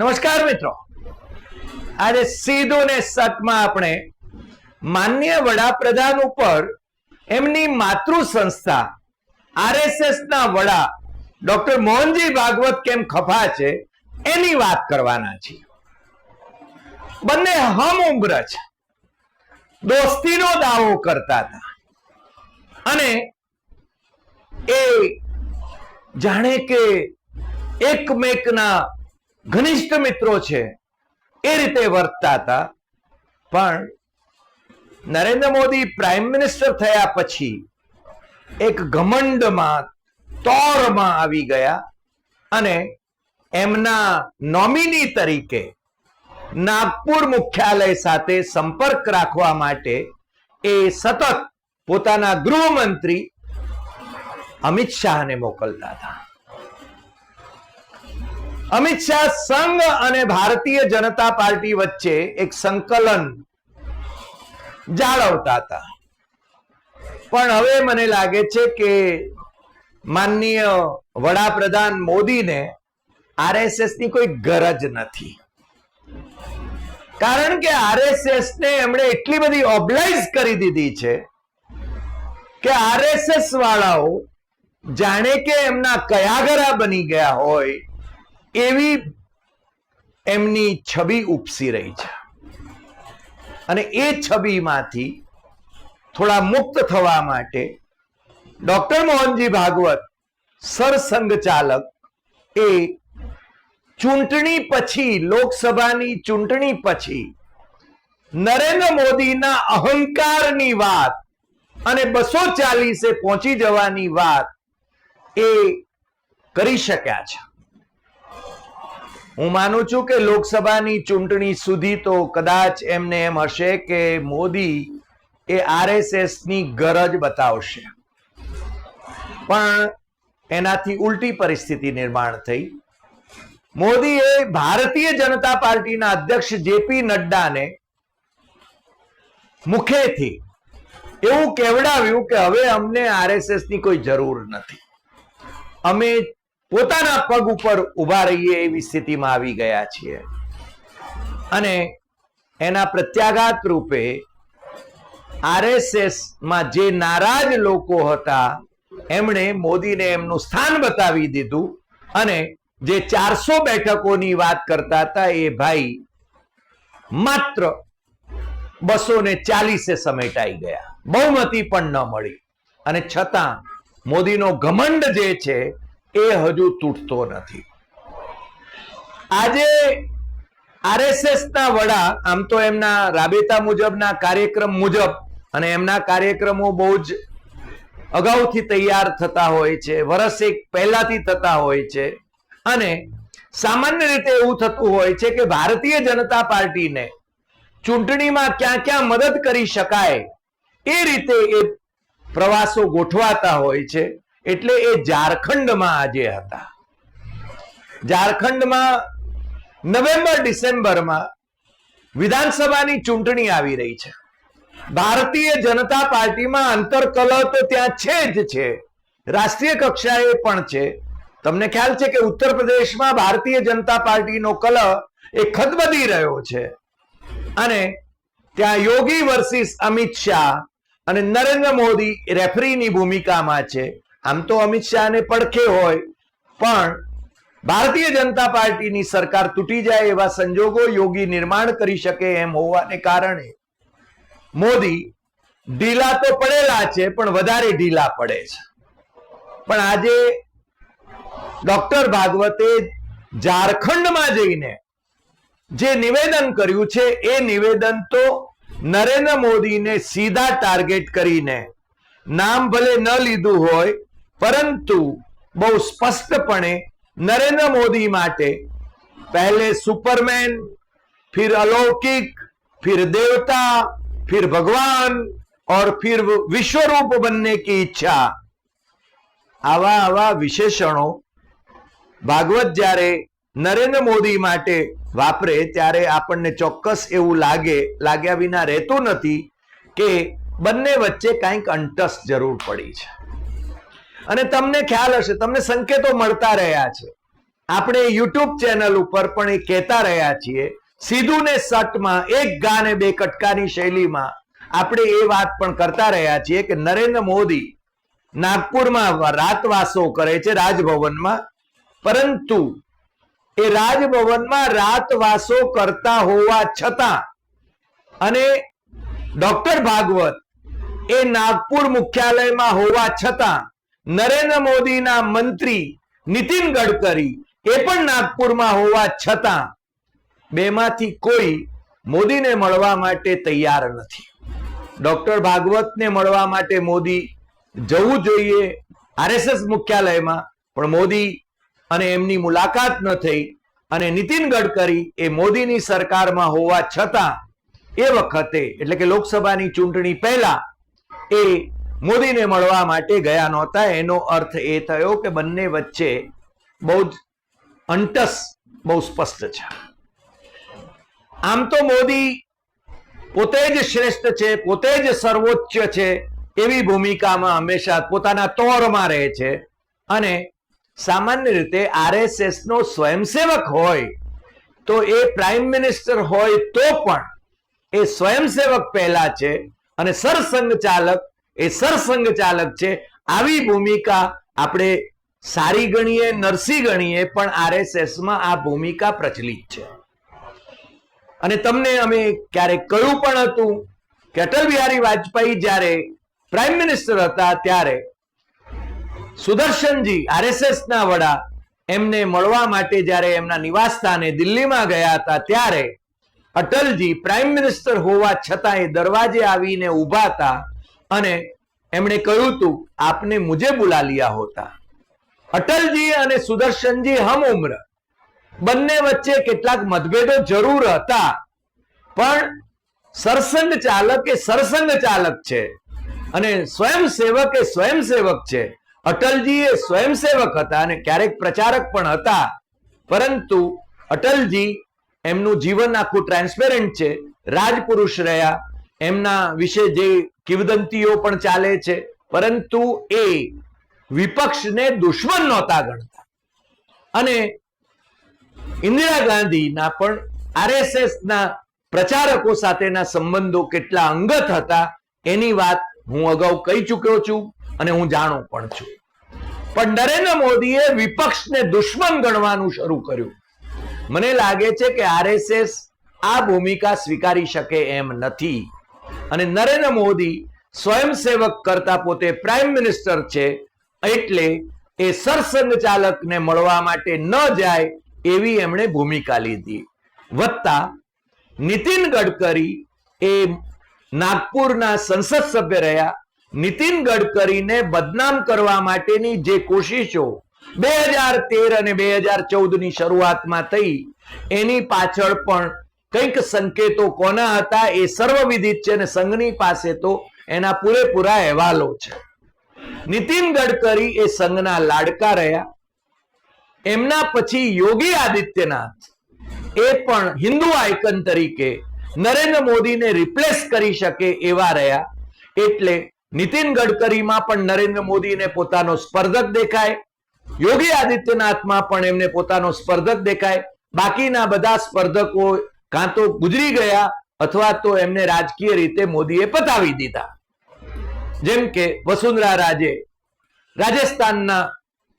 નમસ્કાર મિત્રો. આજે સીધું ને સતમાં આપણે માન્ય વડાપ્રધાન ઉપર એમની માતૃ સંસ્થા આરએસએસ ના વડા ડોક્ટર મોહનજી ભાગવત કેમ ખફા છે એની વાત કરવાના છીએ. બંને હમ ઉમ્ર છે. દોસ્તીનો દાવો કરતા હતા. અને એ જાણે કે એકમેકના ઘનિષ્ઠ મિત્રો છે. એ રીતે વર્તતા હતા. પણ નરેન્દ્ર મોદી પ્રાઇમ મિનિસ્ટર થયા પછી એક ઘમંડમાં તોરમાં આવી ગયા અને એમના નોમિની તરીકે નાગપુર મુખ્યાલય સાથે સંપર્ક રાખવા માટે એ સતત પોતાના ગૃહમંત્રી અમિત શાહને મોકલતા હતા. અમિત શાહ સંઘ અને ભારતીય જનતા પાર્ટી વચ્ચે એક સંકલન જાળવતા હતા. પણ હવે મને લાગે છે કે માનનીય વડાપ્રધાન મોદીને આરએસએસની કોઈ ગરજ નથી. કારણ કે આરએસએસ ને એમણે એટલી બધી ઓબ્લાઇઝ કરી દીધી છે કે આરએસએસ વાળાઓ જાણે કે એમના કયાગરા બની ગયા હોય એવી એમની છબી ઉપસી રહી છે. અને એ છબીમાંથી થોડા મુક્ત થવા માટે ડોક્ટર મોહનજી ભાગવત, સરસંઘ એ ચૂંટણી પછી, લોકસભાની ચૂંટણી પછી નરેન્દ્ર મોદીના અહંકારની વાત અને બસો ચાલીસે પહોંચી જવાની વાત એ કરી શક્યા છે. હું માનું છું કે લોકસભાની ચૂંટણી સુધી તો કદાચ એમને એમ હશે કે મોદી એ આરએસએસની ગરજ બતાવશે. પણ એનાથી ઉલટી પરિસ્થિતિ નિર્માણ થઈ. મોદીએ ભારતીય જનતા પાર્ટીના અધ્યક્ષ જેપી નડ્ડાને મુખેથી એવું કેવડાવ્યું કે હવે અમને આરએસએસની કોઈ જરૂર નથી. અમે પોતાના પગ ઉપર ઊભા રહીએ એવી સ્થિતિમાં આવી ગયા છીએ. અને એના પ્રત્યાઘાત રૂપે આરએસએસમાં જે નારાજ લોકો હતા, એમણે મોદીને એમનું સ્થાન બતાવી દીધું અને જે ચારસો બેઠકોની વાત કરતા હતા એ ભાઈ માત્ર બસો ને ચાલીસે સમેટાઈ ગયા. બહુમતી પણ ન મળી. અને છતાં મોદીનો ઘમંડ જે છે એ હજુ તૂટતો નથી. આજે આરએસએસ ના વડા, આમ તો એમના રાબેતા મુજબના કાર્યક્રમ મુજબ અને એમના કાર્યક્રમો બહુ જ અગાઉથી તૈયાર થતા હોય છે વર્ષ એક પહેલાથી થતા હોય છે. અને સામાન્ય રીતે એવું થતું હોય છે કે ભારતીય જનતા પાર્ટીને ચૂંટણીમાં ક્યાં ક્યાં મદદ કરી શકાય એ રીતે એ પ્રવાસો ગોઠવાતા હોય છે. એટલે એ ઝારખંડમાં આજે હતા. ઝારખંડમાં નવેમ્બર, ડિસેમ્બરમાં વિધાનસભાની ચૂંટણી આવી રહી છે. ભારતીય જનતા પાર્ટીમાં અંતરકલહ તો ત્યાં છે જ છે. રાષ્ટ્રીય કક્ષાએ પણ છે. તમને ખ્યાલ છે કે ઉત્તર પ્રદેશમાં ભારતીય જનતા પાર્ટીનો કલહ એ ખદબદી રહ્યો છે. અને ત્યાં યોગી વર્સિસ અમિત શાહ અને નરેન્દ્ર મોદી રેફરીની ભૂમિકામાં છે. આમ તો અમિત શાહને પડખે હોય, પણ ભારતીય જનતા પાર્ટીની સરકાર તૂટી જાય એવા સંજોગો યોગી નિર્માણ કરી શકે એમ હોવાને કારણે મોદી ઢીલા તો પડેલા છે, પણ વધારે ઢીલા પડે છે. પણ આજે ડોક્ટર ભાગવતે ઝારખંડમાં જઈને જે નિવેદન કર્યું છે, એ નિવેદન તો નરેન્દ્ર મોદીને સીધા ટાર્ગેટ કરીને, નામ ભલે ન લીધું હોય પરંતુ બહુ સ્પષ્ટપણે નરેન્દ્ર મોદી માટે પહેલે સુપરમેન फिर अलौकिक फिर देवता फिर भगवान और फिर विश्व रूप बनने की ઈચ્છા આવા આવા વિશેષણો ભાગવત જ્યારે નરેન્દ્ર મોદી માટે વાપરે ત્યારે આપણને ચોક્કસ એવું લાગે લાગ્યા વિના રહેતું નથી કે બંને વચ્ચે કંઈક અંટસ જરૂર પડી છે અને તમને ખ્યાલ હશે, તમને સંકેતો મળતા રહ્યા છે. આપણે યુટ્યુબ ચેનલ ઉપર પણ એ કહેતા રહ્યા છીએ, સીધું ને સટમાં, એક ગાને બે કટકાની શૈલીમાં આપણે એ વાત પણ કરતા રહ્યા છીએ કે નરેન્દ્ર મોદી નાગપુરમાં રાતવાસો કરે છે રાજભવનમાં, પરંતુ એ રાજભવનમાં રાતવાસો કરતા હોવા છતાં અને ડોક્ટર ભાગવત એ નાગપુર મુખ્યાલયમાં હોવા છતાં નરેન્દ્ર મોદીના મંત્રી નીતિન ગડકરી એ પણ નાગપુરમાં હોવા છતાં બેમાંથી કોઈ મોદીને મળવા માટે તૈયાર નથી. ડોક્ટર ભાગવતને મળવા માટે મોદી જવું જોઈએ આરએસએસ મુખ્યાલયમાં, પણ મોદી અને એમની મુલાકાત ન થઈ અને નીતિન ગડકરી એ મોદીની સરકારમાં હોવા છતાં એ વખતે, એટલે કે લોકસભાની ચૂંટણી પહેલા એ મોદીને મળવા માટે ગયા નહોતા. એનો અર્થ એ થયો કે બંને વચ્ચે બહુ જ અંટસ બહુ સ્પષ્ટ છે. આમ તો મોદી પોતે જ શ્રેષ્ઠ છે, પોતે જ સર્વોચ્ચ છે, એવી ભૂમિકામાં હંમેશા પોતાના તોરમાં રહે છે. અને સામાન્ય રીતે આરએસએસ નો સ્વયંસેવક હોય તો એ પ્રાઇમ મિનિસ્ટર હોય તો પણ એ સ્વયંસેવક પહેલા છે અને સરસંઘ ચાલક એ સરસંઘ ચાલક છે. આવી ભૂમિકા આપણે સારી ગણીએ, નરસી ગણીએ, પણ આરએસએસમાં આ ભૂમિકા પ્રચલિત છે. અને તમને અમે ક્યારેક કહ્યું પણ હતું કે અટલ બિહારી વાજપેયી જ્યારે પ્રાઇમ મિનિસ્ટર હતા ત્યારે સુદર્શનજી આરએસએસ ના વડા એમને મળવા માટે જ્યારે એમના નિવાસ સ્થાને દિલ્હીમાં ગયા હતા ત્યારે અટલજી પ્રાઇમ મિનિસ્ટર હોવા છતાં એ દરવાજે આવીને ઊભા હતા. અને એમણે કહ્યું હતું આપને મુજે બુલા લિયા હોતા. અટલજી અને સુદર્શનજી હમ ઉમ્ર. બંને વચ્ચે કેટલાક મતભેદો જરૂર હતા. પણ સરસંગ ચાલક એ સરસંગ ચાલક છે અને સ્વયંસેવક એ સ્વયંસેવક છે. અટલજી એ સ્વયંસેવક હતા અને ક્યારેક પ્રચારક પણ હતા. પરંતુ અટલજી એમનું જીવન આખું ટ્રાન્સપેરન્ટ છે. રાજપુરુષ રહ્યા. એમના વિશે જે કિંવદંતીઓ પણ ચાલે છે. પરંતુ એ વિપક્ષને દુશ્મન નહોતા ગણતા. અને ઇન્દિરા ગાંધીના પણ આરએસએસ ના પ્રચારકો સાથેના સંબંધો કેટલા અંગત હતા, એની વાત હું અગાઉ કહી ચૂક્યો છું અને હું જાણું પણ છું. પણ નરેન્દ્ર મોદીએ વિપક્ષને દુશ્મન ગણવાનું શરૂ કર્યું. મને લાગે છે કે આરએસએસ આ ભૂમિકા સ્વીકારી શકે એમ નથી. અને નરેન્દ્ર મોદી સ્વયંસેવક કરતા પોતે પ્રાઇમ મિનિસ્ટર છે, એટલે એ સરસંઘ ચાલકને મળવા માટે ન જાય એવી એમણે ભૂમિકા લીધી. વત્તા નીતિન ગડકરી એ નાગપુરના સંસદ સભ્ય રહ્યા. નીતિન ગડકરીને બદનામ કરવા માટેની જે કોશિશો બે હજાર તેર અને બે હજાર ચૌદની શરૂઆતમાં થઈ, એની પાછળ પણ કંઈક સંકેતો કોના હતા એ સર્વવિદિત છે અને સંઘની પાસે તો એના પૂરેપૂરા અહેવાલો છે. નીતિન ગડકરી એ સંઘના લાડકા રહ્યા. એમના પછી યોગી આદિત્યનાથ એ પણ હિન્દુ આઇકન તરીકે નરેન્દ્ર મોદીને રિપ્લેસ કરી શકે એવા રહ્યા. એટલે નીતિન ગડકરીમાં પણ નરેન્દ્ર મોદીને પોતાનો સ્પર્ધક દેખાય. યોગી આદિત્યનાથમાં પણ એમને પોતાનો સ્પર્ધક દેખાય. બાકીના બધા સ્પર્ધકો કાં તો ગુજરી ગયા અથવા તો એમને રાજકીય રીતે મોદીએ પતાવી દીધા. જેમ કે વસુંધરા રાજે રાજસ્થાનના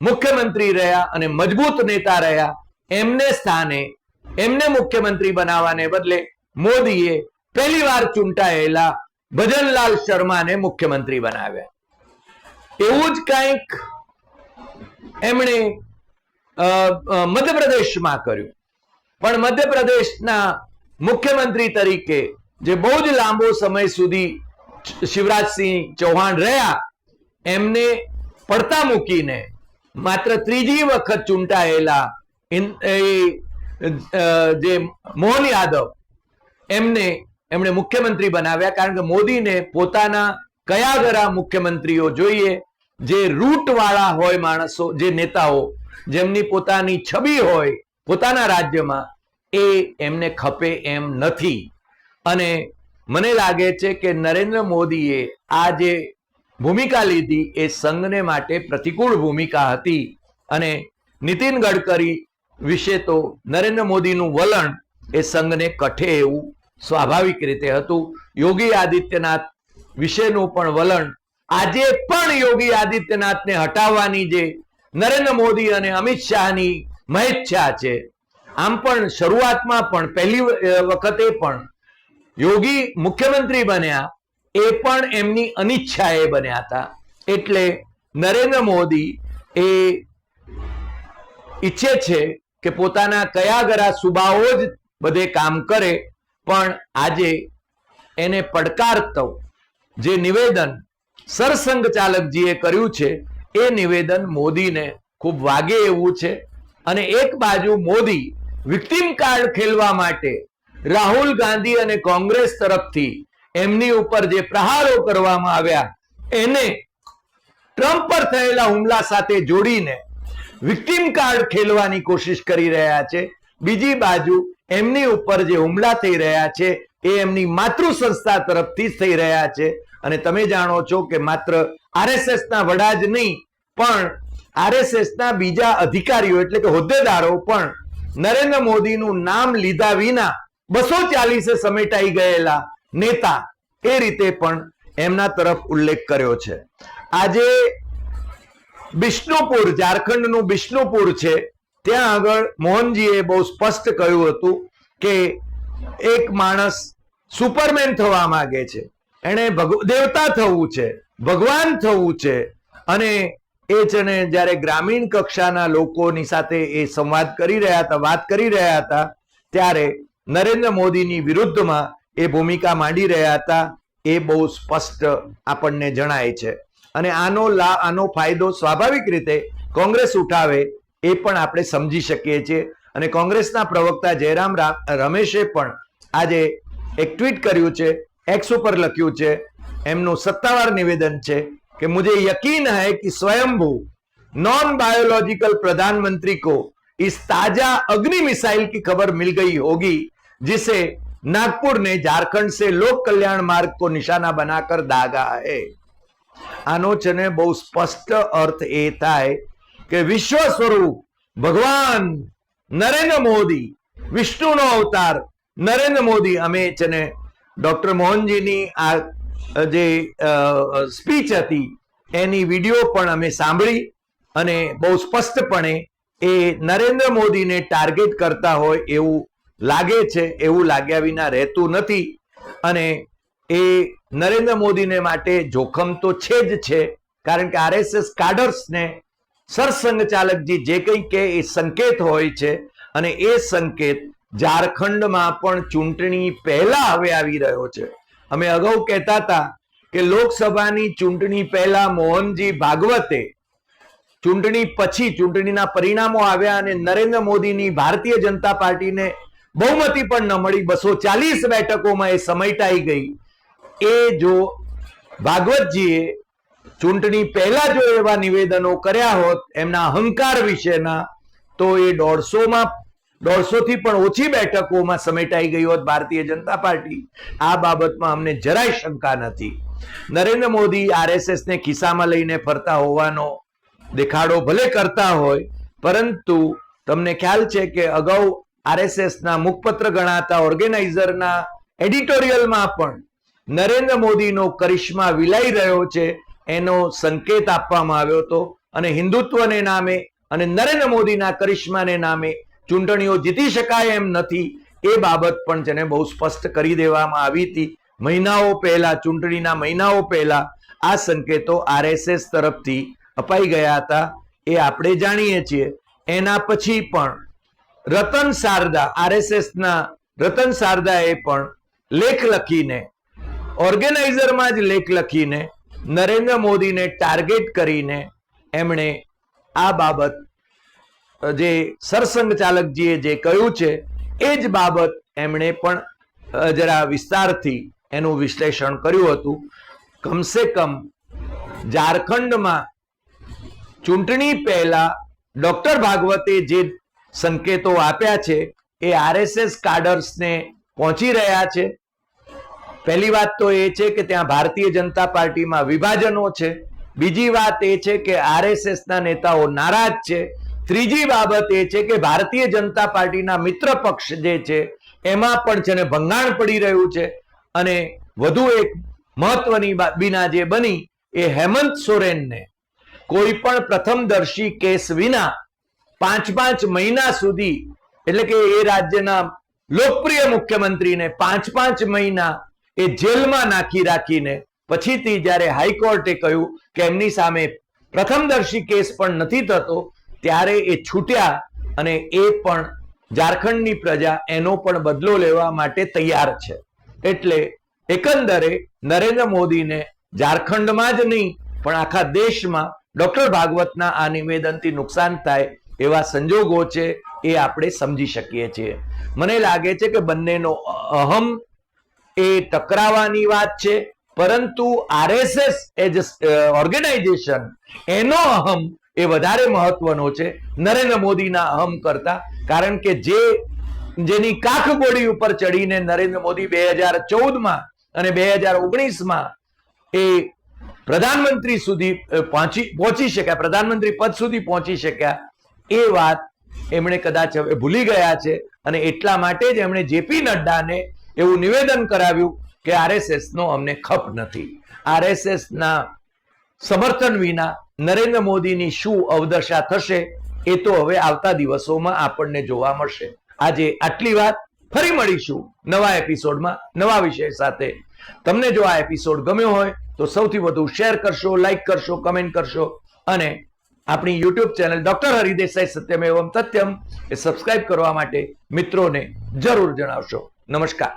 મુખ્યમંત્રી રહ્યા અને મજબૂત નેતા રહ્યા. એમને સ્થાને, એમને મુખ્યમંત્રી બનાવવાને બદલે મોદીએ પહેલી વાર ચૂંટાયેલા ભજનલાલ શર્માને મુખ્યમંત્રી બનાવ્યા. એવું જ કંઈક એમણે મધ્યપ્રદેશમાં કર્યું. પણ મધ્યપ્રદેશના મુખ્યમંત્રી તરીકે જે બહુ જ લાંબો સમય સુધી શિવરાજસિંહ ચૌહાણ રહ્યા, એમને પડતા મૂકીને માત્ર ત્રીજી વખત ચૂંટાયેલા જે મોહન યાદવ, એમને, એમણે મુખ્યમંત્રી બનાવ્યા. કારણ કે મોદીને પોતાના કયા ગરા મુખ્યમંત્રીઓ જોઈએ, જે રૂટ વાળા હોય માણસો, જે નેતાઓ, જેમની પોતાની છબી હોય પોતાના રાજ્યમાં એ એમને ખપે એમ નથી. અને મને લાગે છે કે નરેન્દ્ર મોદીએ આ જે ભૂમિકા લીધી એ સંઘને માટે પ્રતિકૂળ ભૂમિકા હતી. અને નીતિન ગડકરી વિશે તો નરેન્દ્ર મોદીનું વલણ એ સંઘને કઠે એવું સ્વાભાવિક રીતે હતું. યોગી આદિત્યનાથ વિશેનું પણ વલણ આજે પણ યોગી આદિત્યનાથને હટાવવાની જે નરેન્દ્ર મોદી અને અમિત શાહની મહેચ્છા છે આમ પણ શરૂઆતમાં પણ, પહેલી વખતે પણ યોગી મુખ્યમંત્રી બન્યા, એ પણ એમની અનિચ્છાએ બન્યા હતા. એટલે નરેન્દ્ર મોદી એ ઈચ્છે છે કે પોતાના કયા ગરા સુબાઓ જ બધે કામ કરે, પણ આજે એને પડકારતો જે નિવેદન સરસંઘ ચાલકજીએ કર્યું છે, એ નિવેદન મોદીને ખૂબ વાગે એવું છે. અને એક બાજુ મોદી વિક્ટિમ કાર્ડ ખેલવા માટે રાહુલ ગાંધી અને કોંગ્રેસ તરફથી એમની ઉપર જે પ્રહારો કરવામાં આવ્યા, એને ટ્રમ્પ પર થયેલા હુમલા સાથે જોડીને વિક્ટિમ કાર્ડ ખેલવાની કોશિશ કરી રહ્યા છે. બીજી બાજુ એમની ઉપર જે હુમલા થઈ રહ્યા છે એ એમની માતૃ સંસ્થા તરફથી જ થઈ રહ્યા છે. અને તમે જાણો છો કે માત્ર આરએસએસ ના વડા જ નહીં, પણ આરએસએસ ના બીજા અધિકારીઓ એટલે કે હોદ્દેદારો પણ નરેન્દ્ર મોદીનું નામ લીધા વિના બસો ચાલીસે સમેટાઈ ગયેલા નેતા એ રીતે પણ એમના તરફ ઉલ્લેખ કર્યો છે. આજે બિષ્ણુપુર, ઝારખંડનું બિષ્ણુપુર છે. ત્યાં આગળ મોહનજીએ બહુ સ્પષ્ટ કહ્યું હતું કે એક માણસ સુપરમેન થવા માંગે છે. એણે દેવતા થવું છે, ભગવાન થવું છે અને એ છે ને જ્યારે ગ્રામીણ કક્ષાના લોકોની સાથે એ સંવાદ કરી રહ્યા હતા, વાત કરી રહ્યા હતા, ત્યારે નરેન્દ્ર મોદીની વિરુદ્ધમાં એ ભૂમિકા માંડી રહ્યા હતા, એ બહુ સ્પષ્ટ આપણને જણાય છે. અને આનો લા, આનો ફાયદો સ્વાભાવિક રીતે કોંગ્રેસ ઉઠાવે એ પણ આપણે સમજી શકીએ છીએ. અને કોંગ્રેસના પ્રવક્તા જયરામ રમેશે પણ આજે એક ટ્વીટ કર્યું છે એક્સ ઉપર લખ્યું છે, એમનું સત્તાવાર નિવેદન છે कि मुझे यकीन है कि स्वयंभू नॉन बायोलॉजिकल प्रधानमंत्री को इस ताजा अग्नि मिसाइल की खबर मिल गई होगी जिसे नागपुर ने झारखंड से लोक कल्याण मार्ग को निशाना बनाकर दागा है આનો છે ને બહુ સ્પષ્ટ અર્થ એ થાય કે વિશ્વ સ્વરૂપ ભગવાન નરેન્દ્ર મોદી વિષ્ણુનો અવતાર નરેન્દ્ર મોદી અમે છે ને ડોક્ટર મોહનજીની આ જે સ્પીચ હતી, એની વીડિયો પણ અમે સાંભળી અને બહુ સ્પષ્ટપણે એ નરેન્દ્ર મોદીને ટાર્ગેટ કરતા હોય એવું લાગે છે, એવું લાગ્યા વિના રહેતું નથી. અને એ નરેન્દ્ર મોદીને માટે જોખમ તો છે જ છે, કારણ કે આરએસએસ કાડર્સને સરસંઘ ચાલકજી જે કંઈ કે એ સંકેત હોય છે અને એ સંકેત ઝારખંડમાં પણ ચૂંટણી પહેલા હવે આવી રહ્યો છે. અમે અગાઉ કહેતા હતા કે લોકસભાની ચૂંટણી પહેલા મોહનજી ભાગવતે ચૂંટણી પછી ચૂંટણીના પરિણામો આવ્યા અને નરેન્દ્ર મોદીની ભારતીય જનતા પાર્ટીને બહુમતી પણ ન મળી. બસો ચાલીસ બેઠકોમાં એ સમયટાઈ ગઈ. એ જો ભાગવતજીએ ચૂંટણી પહેલા જો એવા નિવેદનો કર્યા હોત, એમના અહંકાર વિશેના, તો એ દોઢસોમાં દોઢસો થી પણ ઓછી બેઠકોમાં સમેટાઈ ગઈ હોત ભારતીય જનતા પાર્ટી. આ બાબતમાં અમને જરાય શંકા નથી. નરેન્દ્ર મોદી આરએસએસ ને ખિસ્સામાં લઈને ફરતા હોવાનો દેખાડો ભલે કરતા હોય, પરંતુ તમને ખ્યાલ છે કે અગાઉ આરએસએસ ના મુખપત્ર ગણાતા ઓર્ગેનાઇઝરના એડિટોરિયલમાં પણ નરેન્દ્ર મોદીનો કરિશ્મા વિલાઈ રહ્યો છે એનો સંકેત આપવામાં આવ્યો હતો. અને હિન્દુત્વને નામે અને નરેન્દ્ર મોદીના કરિશ્માને નામે ચૂંટણીઓ જીતી શકાય એમ નથી. એ બાબત પણ જેને બહુ સ્પષ્ટ કરી દેવામાં આવી હતી. મહિનાઓ પહેલા, ચૂંટણીના મહિનાઓ પહેલા આ સંકેતો આરએસએસ તરફથી અપાઈ ગયા હતા. એ આપણે જાણીએ છીએ. એના પછી પણ રતન શારદા, આરએસએસના રતન શારદાએ પણ લેખ લખીને, ઓર્ગેનાઇઝરમાં જ લેખ લખીને, નરેન્દ્ર મોદીને ટાર્ગેટ કરીને એમણે આ બાબત જે સરસંઘ ચાલકજીએ જે કહ્યું છે, એ જ બાબત એમણે પણ જરા વિસ્તારથી એનું વિશ્લેષણ કર્યું હતું. કમસે કમ ઝારખંડમાં ચૂંટણી પહેલા ડોક્ટર ભાગવતે જે સંકેતો આપ્યા છે, એ આરએસએસ કાડર્સને પહોંચી રહ્યા છે. પહેલી વાત તો એ છે કે ત્યાં ભારતીય જનતા પાર્ટીમાં વિભાજનો છે. બીજી વાત એ છે કે આરએસએસના નેતાઓ નારાજ છે. ત્રીજી બાબત એ છે કે ભારતીય જનતા પાર્ટીના મિત્ર પક્ષ જે છે, એમાં પણ છે ને ભંગાણ પડી રહ્યું છે અને વધુ એક મહત્વની બાબીના જે બની એ હેમંત સોરેનને. કોઈ પણ પ્રથમદર્શી કેસ વિના પાંચ પાંચ મહિના સુધી, એટલે કે એ રાજ્યના લોકપ્રિય મુખ્યમંત્રીને પાંચ પાંચ મહિના એ જેલમાં નાખી રાખીને, પછીથી જ્યારે હાઈકોર્ટે કહ્યું કે એમની સામે પ્રથમદર્શી કેસ પણ નથી થતો ત્યારે એ છૂટ્યા અને એ પણ ઝારખંડની પ્રજા એનો પણ બદલો લેવા માટે તૈયાર છે. એટલે એકંદરે નરેન્દ્ર મોદીને ઝારખંડમાં જ નહીં, પણ આખા દેશમાં ડોક્ટર ભાગવતના આ નિવેદનથી નુકસાન થાય એવા સંજોગો છે એ આપણે સમજી શકીએ છીએ. મને લાગે છે કે બંનેનો અહમ એ ટકરાવાની વાત છે, પરંતુ આરએસએસ એજ ઓર્ગેનાઇઝેશન એનો અહમ એ વધારે મહત્વનો છે નરેન્દ્ર મોદીના અહમ કરતા. કારણ કે જે, જેની કાખ ગોળી ઉપર ચડીને નરેન્દ્ર મોદી બે હજાર ચૌદમાં અને બે હજાર ઓગણીસમાં એ પ્રધાનમંત્રી સુધી પહોંચી પહોંચી શક્યા, પ્રધાનમંત્રી પદ સુધી પહોંચી શક્યા. એ વાત એમણે કદાચ હવે ભૂલી ગયા છે અને એટલા માટે જ એમણે જેપી નડ્ડાને એવું નિવેદન કરાવ્યું કે આરએસએસ નો અમને ખપ નથી. આરએસએસ ના સમર્થન વિના નરેન્દ્ર મોદીની શું અવદશા થશે એ તો હવે આવતા દિવસોમાં આપણને જોવા મળશે. આજે આટલી વાત, ફરી મળીશું નવા એપિસોડમાં, નવા વિષય સાથે. તમને જો આ એપિસોડ ગમ્યો હોય, તો સૌથી વધુ શેર કરશો, લાઈક કરશો, કમેન્ટ કરશો અને આપણી યુટ્યુબ ચેનલ ડોક્ટર હરિદેસાઈ સત્યમ એવમ સત્યમ એ સબસ્ક્રાઇબ કરવા માટે મિત્રોને જરૂર જણાવશો. નમસ્કાર.